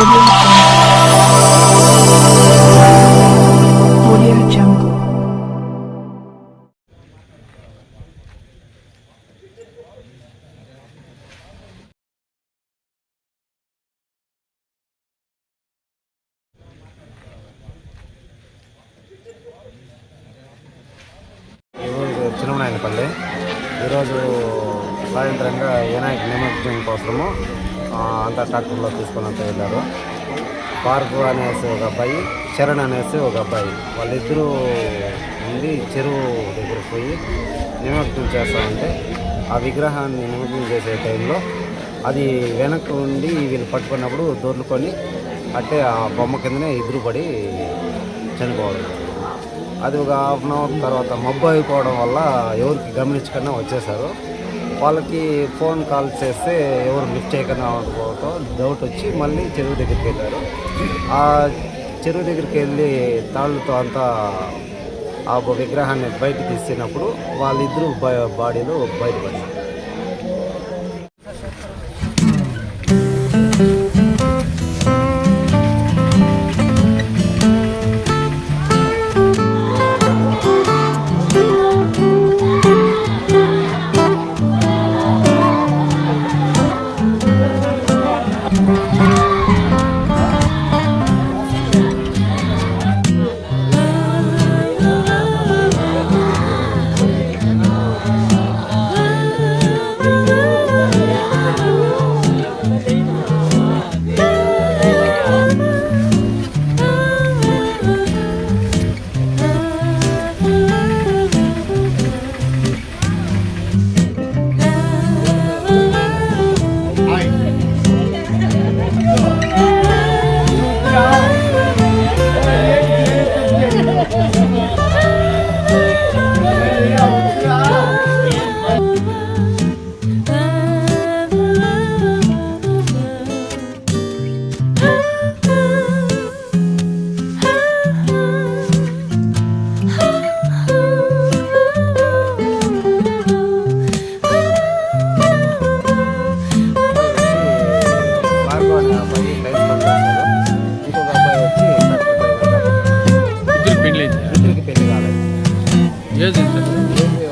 Audio ఈరోజు చిన్నమనాయనపల్లి ఈరోజు సాయంత్రంగా వినాయక నిమజ్జనం కోసము అంతా ట్రాక్టర్లో తీసుకొని అంతా వెళ్ళారు. పార్కు అనేసి ఒక అబ్బాయి చరణ్ అనేసి ఒక అబ్బాయి. వాళ్ళిద్దరూ ఉండి చెరువు దగ్గర పోయి నిమజ్జనం చేస్తా ఉంటే ఆ విగ్రహాన్ని నిమగ్నం చేసే టైంలో అది వెనక్కి ఉండి వీళ్ళు పట్టుకున్నప్పుడు దొర్లుకొని అంటే ఆ బొమ్మ కిందనే ఎదురు పడి చనిపోవడం అది ఒక హాఫ్ అన్ అవర్ తర్వాత మబ్బు అయిపోవడం వల్ల ఎవరికి గమనించకుండా వచ్చేసారు వాళ్ళకి ఫోన్ కాల్ చేస్తే ఎవరు లిఫ్ట్ చేయకుండా ఉండకపోవడంతో డౌట్ వచ్చి మళ్ళీ చెరువు దగ్గరికి వెళ్ళారు. ఆ చెరువు దగ్గరికి వెళ్ళి తాళ్ళతో అంతా ఆ విగ్రహాన్ని బయట తీసినప్పుడు వాళ్ళిద్దరూ బాడీలో బాడీలు బయటపడినారు